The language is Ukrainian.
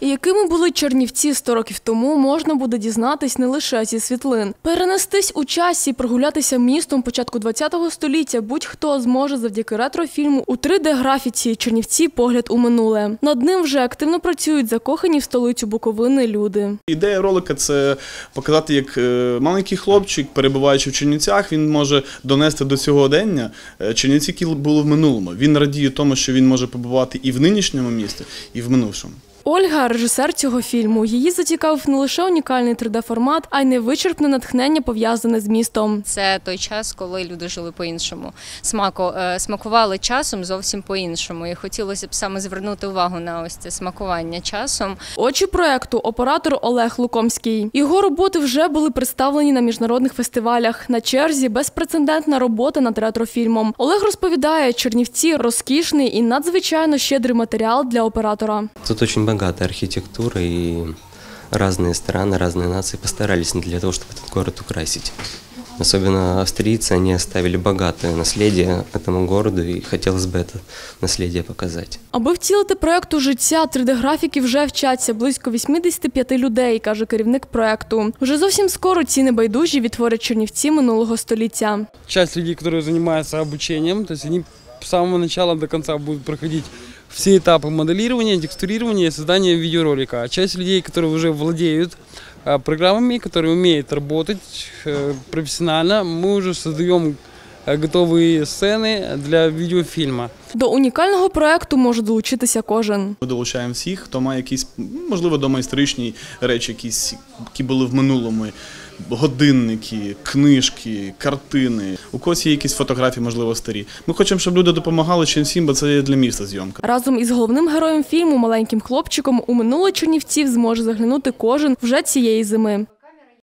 Якими були Чернівці 100 років тому, можна буде дізнатись не лише зі світлин. Перенестись у часі, прогулятися містом початку ХХ століття будь-хто зможе завдяки ретрофільму у 3D-графіці Чернівці погляд у минуле. Над ним вже активно працюють закохані в столицю Буковини люди. Ідея ролика це показати, як е, маленький хлопчик, перебуваючи в Чернівцях, він може донести до сьогодення е, Чернівці, які були в минулому. Він радіє тому, що він може побувати і в нинішньому місті, і в минувшому. Ольга, режисер цього фільму, її зацікавив не лише унікальний 3D-формат, а й невичерпне натхнення пов'язане з містом. Це той час, коли люди жили по-іншому. Смако, е, смакували часом зовсім по-іншому. І хотілося б саме звернути увагу на ось це смакування часом. Очі проекту оператор Олег Лукомський. Його роботи вже були представлені на міжнародних фестивалях. На черзі безпрецедентна робота над ретрофільмом. Олег розповідає, Чернівці розкішний і надзвичайно щедрий матеріал для оператора. Тут очень богатая архитектура и разные страны, разные нации постарались для того, чтобы этот город украсить. Особенно австрийцы, они оставили богатое наследие этому городу, и хотелось бы это наследие показать. Аби втілити проект у життя, 3D-графіки вже вчаться близько 85 людей, каже керівник проекту. Вже зовсім скоро ці небайдужі відтворять Чернівці минулого століття. часть людей, которые занимаются обучением, то есть они с самого начала до конца будут проходить все этапы моделирования, текстурирования и создания видеоролика. А часть людей, которые уже владеют э, программами, которые умеют работать э, профессионально, мы уже создаем э, готовые сцены для видеофильма. До унікального проекту може долучитися кожен. Ми долучаємо всіх, хто має якісь, можливо, домоісторичні речі, якісь, які були в минулому. Годинники, книжки, картини. У когось є якісь фотографії, можливо, старі. Ми хочемо, щоб люди допомагали чим всім, бо це є для міста зйомка. Разом із головним героєм фільму, маленьким хлопчиком, у минуле Чернівців зможе заглянути кожен вже цієї зими.